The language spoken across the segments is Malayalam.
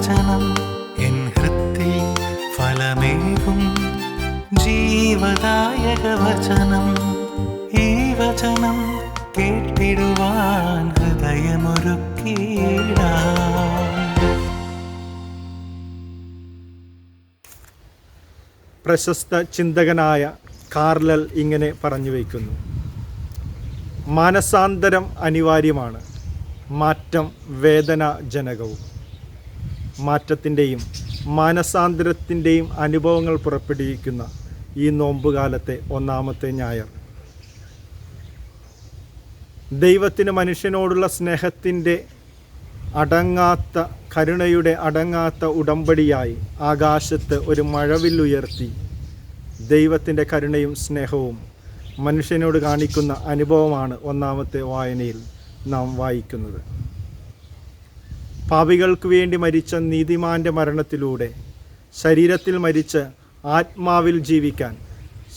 വചനം എൻ ഹൃത്തിൽ ഫലമേകും. ജീവദായക വചനം ഈ വചനം കേട്ടിടുവാൻ ഹൃദയമൊരുക്കിയിടാം. പ്രശസ്ത ചിന്തകനായ കാർലൽ ഇങ്ങനെ പറഞ്ഞു വയ്ക്കുന്നു. മാനസാന്തരം അനിവാര്യമാണ്. മാറ്റം വേദനാജനകവും. മാറ്റത്തിന്റെയും മാനസാന്തരത്തിന്റെയും അനുഭവങ്ങൾ പുറപ്പെടുവിക്കുന്ന ഈ നോമ്പുകാലത്തെ ഒന്നാമത്തെ ഞായർ. ദൈവത്തിന് മനുഷ്യനോടുള്ള സ്നേഹത്തിന്റെ അടങ്ങാത്ത കരുണയുടെ അടങ്ങാത്ത ഉടമ്പടിയായി ആകാശത്ത് ഒരു മഴവില്ലുയർത്തി ദൈവത്തിന്റെ കരുണയും സ്നേഹവും മനുഷ്യനോട് കാണിക്കുന്ന അനുഭവമാണ് ഒന്നാമത്തെ വായനയിൽ നാം വായിക്കുന്നത്. പാപികൾക്ക് വേണ്ടി മരിച്ച നീതിമാന്റെ മരണത്തിലൂടെ ശരീരത്തിൽ മരിച്ച് ആത്മാവിൽ ജീവിക്കാൻ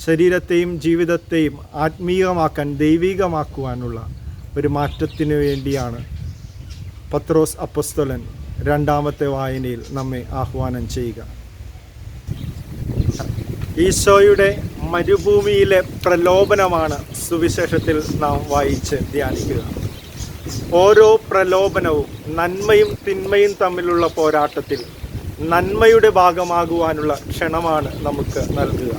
ശരീരത്തെയും ജീവിതത്തെയും ആത്മീയമാക്കാൻ ദൈവികമാക്കുവാനുള്ള ഒരു മാറ്റത്തിനു വേണ്ടിയാണ് പത്രോസ് അപ്പസ്തലൻ രണ്ടാമത്തെ വായനയിൽ നമ്മെ ആഹ്വാനം ചെയ്യുക. ഈശോയുടെ മരുഭൂമിയിലെ പ്രലോഭനമാണ് സുവിശേഷത്തിൽ നാം വായിച്ച് ധ്യാനിക്കുക. ഓരോ പ്രലോഭനവും നന്മയും തിന്മയും തമ്മിലുള്ള പോരാട്ടത്തിൽ നന്മയുടെ ഭാഗമാകുവാനുള്ള ക്ഷണമാണ് നമുക്ക് നൽകുക.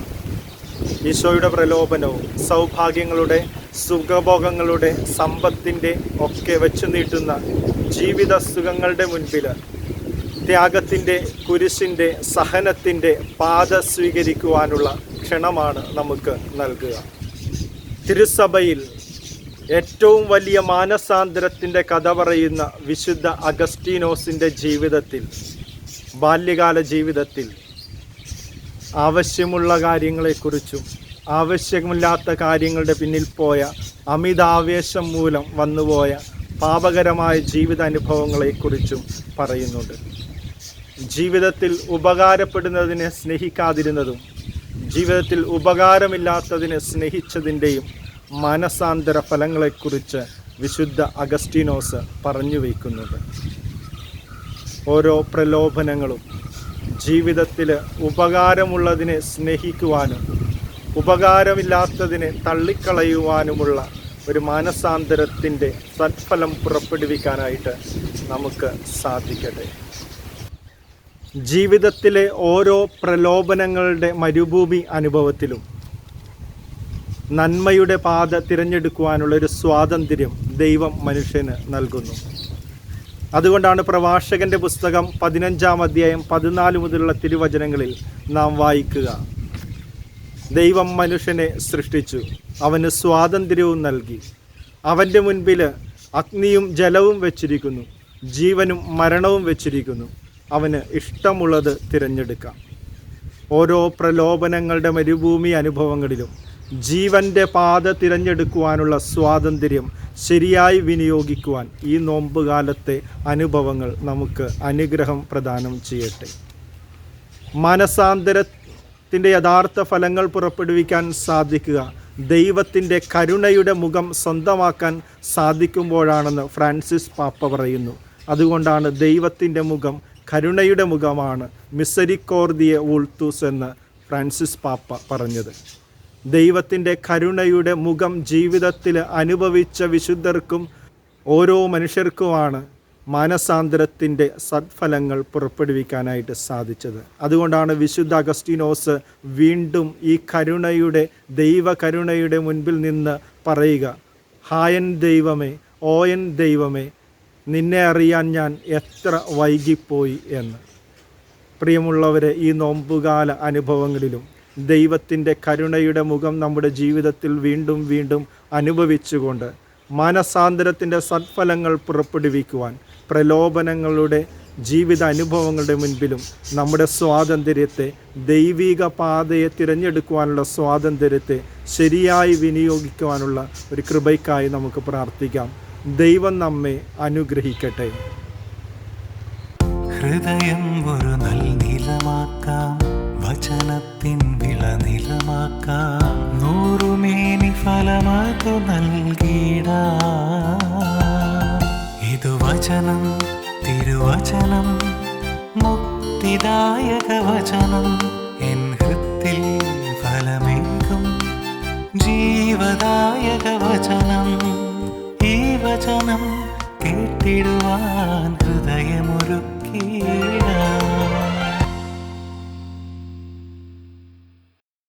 ഈശോയുടെ പ്രലോഭനവും സൗഭാഗ്യങ്ങളുടെ സുഖഭോഗങ്ങളുടെ സമ്പത്തിന്റെ ഒക്കെ വെച്ചു നീട്ടുന്ന ജീവിത സുഖങ്ങളുടെ മുൻപിൽ ത്യാഗത്തിന്റെ കുരിശിന്റെ സഹനത്തിന്റെ പാത സ്വീകരിക്കുവാനുള്ള ക്ഷണമാണ് നമുക്ക് നൽകുക. തിരുസഭയിൽ ഏറ്റവും വലിയ മാനസാന്തരത്തിന്റെ കഥ പറയുന്ന വിശുദ്ധ അഗസ്റ്റീനോസിന്റെ ജീവിതത്തിൽ ബാല്യകാല ജീവിതത്തിൽ ആവശ്യമുള്ള കാര്യങ്ങളെക്കുറിച്ചും ആവശ്യമില്ലാത്ത കാര്യങ്ങളുടെ പിന്നിൽ പോയ അമിതാവേശം മൂലം വന്നുപോയ പാപകരമായ ജീവിത അനുഭവങ്ങളെക്കുറിച്ചും പറയുന്നുണ്ട്. ജീവിതത്തിൽ ഉപകാരപ്പെടുന്നതിനെ സ്നേഹിക്കാതിരുന്നതും ജീവിതത്തിൽ ഉപകാരമില്ലാത്തതിനെ സ്നേഹിച്ചതിന്റെയും മാനസാന്തര ഫലങ്ങളെക്കുറിച്ച് വിശുദ്ധ അഗസ്റ്റീനോസ് പറഞ്ഞു വയ്ക്കുന്നത്. ഓരോ പ്രലോഭനങ്ങളും ജീവിതത്തിൽ ഉപകാരമുള്ളതിനെ സ്നേഹിക്കുവാനും ഉപകാരമില്ലാത്തതിനെ തള്ളിക്കളയുവാനുമുള്ള ഒരു മാനസാന്തരത്തിന്റെ സത്ഫലം പുറപ്പെടുവിക്കാനായിട്ട് നമുക്ക് സാധിക്കട്ടെ. ജീവിതത്തിലെ ഓരോ പ്രലോഭനങ്ങളുടെ മരുഭൂമി അനുഭവത്തിലും നന്മയുടെ പാത തിരഞ്ഞെടുക്കുവാനുള്ള ഒരു സ്വാതന്ത്ര്യം ദൈവം മനുഷ്യന് നൽകുന്നു. അതുകൊണ്ടാണ് പ്രവാചകന്റെ പുസ്തകം പതിനഞ്ചാം അധ്യായം പതിനാല് മുതലുള്ള തിരുവചനങ്ങളിൽ നാം വായിക്കുക. ദൈവം മനുഷ്യനെ സൃഷ്ടിച്ചു അവന് സ്വാതന്ത്ര്യവും നൽകി. അവന്റെ മുൻപിൽ അഗ്നിയും ജലവും വെച്ചിരിക്കുന്നു ജീവനും മരണവും വെച്ചിരിക്കുന്നു. അവന് ഇഷ്ടമുള്ളത് തിരഞ്ഞെടുക്കാം. ഓരോ പ്രലോഭനങ്ങളുടെ മരുഭൂമി അനുഭവങ്ങളിലും ജീവന്റെ പാത തിരഞ്ഞെടുക്കുവാനുള്ള സ്വാതന്ത്ര്യം ശരിയായി വിനിയോഗിക്കുവാൻ ഈ നോമ്പുകാലത്തെ അനുഭവങ്ങൾ നമുക്ക് അനുഗ്രഹം പ്രദാനം ചെയ്യട്ടെ. മനസാന്തരത്തിന്റെ യഥാർത്ഥ ഫലങ്ങൾ പുറപ്പെടുവിക്കാൻ സാധിക്കുക. ദൈവത്തിന്റെ കരുണയുടെ മുഖം സ്വന്തമാക്കാൻ സാധിക്കുമ്പോഴാണെന്ന് ഫ്രാൻസിസ് പാപ്പ പറയുന്നു. അതുകൊണ്ടാണ് ദൈവത്തിന്റെ മുഖം കരുണയുടെ മുഖമാണ് മിസരിക്കോർദിയ വൂൾത്തൂസ് എന്ന് ഫ്രാൻസിസ് പാപ്പ പറഞ്ഞത്. ദൈവത്തിന്റെ കരുണയുടെ മുഖം ജീവിതത്തിൽ അനുഭവിച്ച വിശുദ്ധർക്കും ഓരോ മനുഷ്യർക്കുമാണ് മാനസാന്തരത്തിന്റെ സത്ഫലങ്ങൾ പുറപ്പെടുവിക്കാനായിട്ട് സാധിച്ചത്. അതുകൊണ്ടാണ് വിശുദ്ധ അഗസ്റ്റിനോസ് വീണ്ടും ഈ കരുണയുടെ ദൈവ കരുണയുടെ മുൻപിൽ നിന്ന് പറയുക ഹായൻ ദൈവമേ ഓയൻ ദൈവമേ നിന്നെ അറിയാൻ ഞാൻ എത്ര വൈകിപ്പോയി എന്ന്. പ്രിയമുള്ളവരെ ഈ നോമ്പുകാല അനുഭവങ്ങളിലും ദൈവത്തിന്റെ കരുണയുടെ മുഖം നമ്മുടെ ജീവിതത്തിൽ വീണ്ടും വീണ്ടും അനുഭവിച്ചുകൊണ്ട് മാനസാന്തരത്തിന്റെ സത്ഫലങ്ങൾ പുറപ്പെടുവിക്കുവാൻ പ്രലോഭനങ്ങളുടെ ജീവിത അനുഭവങ്ങളുടെ മുൻപിലും നമ്മുടെ സ്വാതന്ത്ര്യത്തെ ദൈവിക പാതയെ തിരഞ്ഞെടുക്കുവാനുള്ള സ്വാതന്ത്ര്യത്തെ ശരിയായി വിനിയോഗിക്കുവാനുള്ള ഒരു കൃപയ്ക്കായി നമുക്ക് പ്രാർത്ഥിക്കാം. ദൈവം നമ്മെ അനുഗ്രഹിക്കട്ടെ. ഹൃദയം ഒരു നൽനിലമാക്കാം വചനത്തിൻ വിളനിലമാക്കാം. നൂറുമേനി ഫലമാകു നൽകിട ഇത് വചനം തിരുവചനം മുക്തിദായക വചനം. എൻ ഹൃത്തിൽ ഫലമേകും ജീവദായക വചനം.